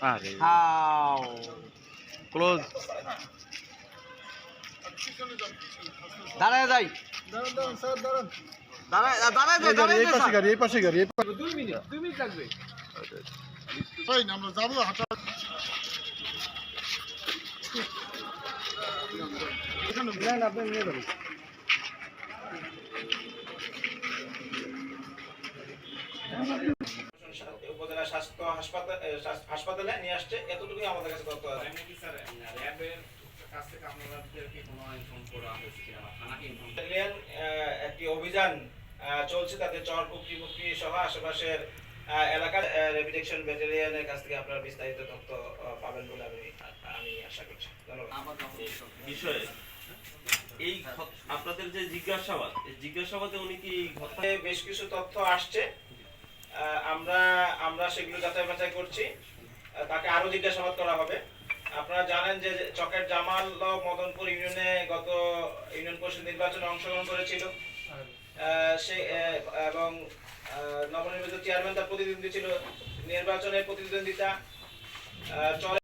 আরে। হাও। ক্লোজ। দাঁড়ায় যাই। আপনি স্বাস্থ্য হাসপাতাল হাসপাতালে নিয়ে আসছে এতটুকুই আমাদের কাছে তথ্য আছে। একটি অভিযান চলছে তাতে চর মুক্তি সহ আশেপাশের এলাকার রেপিটেকশন ব্যাটালিয়নের কাছ থেকে আপনারা বিস্তারিত তথ্য পাবেন বলে আমি আমি আশা করছি। ধন্যবাদ। বিষয়ে এই আপনাদের যে জিজ্ঞাসাবাদ জিজ্ঞাসাবাদে উনি কি বেশ কিছু তথ্য আসছে। আহ, আমরা আমরা সেগুলো যাচাই বাছাই করছি। তাকে আরও জিজ্ঞাসাবাদ করা হবে। আপনারা জানেন যে চকের জামাল মদনপুর ইউনিয়নে গত ইউনিয়ন পরিষদ নির্বাচনে অংশগ্রহণ করেছিল। সে এবং নবনির্বাচিত চেয়ারম্যান তার প্রতিদ্বন্দ্বী ছিল। নির্বাচনে প্রতিদ্বন্দ্বিতা চলে